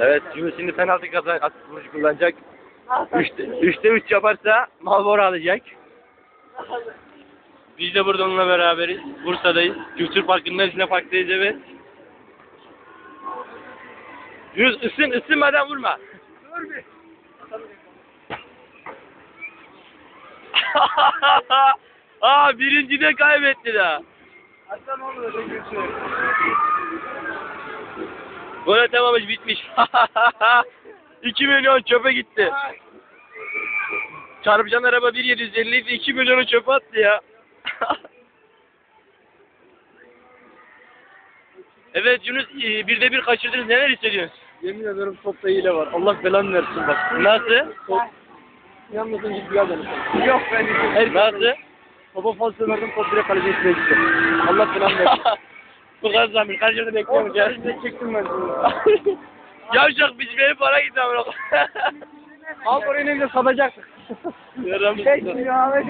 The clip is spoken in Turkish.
Evet Yunus şimdi penaltı kazan at vurucu kullanacak. Üçte, üçte üç yaparsa Malboro alacak. Biz de burada onunla beraberiz. Bursa'dayız. Kültür Parkı'nın içine parktayız evet. Yunus ısın ısınmadan vurma. Dur bir. Aa birinci de kaybetti daha. Hatta ne olur öyle kötü. Gol atamamış bitmiş. 2 milyon çöpe gitti. Çarpıcan araba 1.750 idi 2 milyonu çöpe attı ya. evet Yunus e, birde bir kaçırdınız neler hissediyorsun? Yemin ederim topta hile var. Allah belanı versin bak. Nasıl? Top. Yanmasın git bir yerden. Yok ben Nasıl? Topa falso verdim top direkt kaleci içine gitti. Allah belanı versin. Bu kadar zamir kaç yılda bekliyormuş ya. Ne çektim ben bunu. Yavşak biz benim para gitti amına. Al oraya ne de satacaktık. Yaram. Çek ya.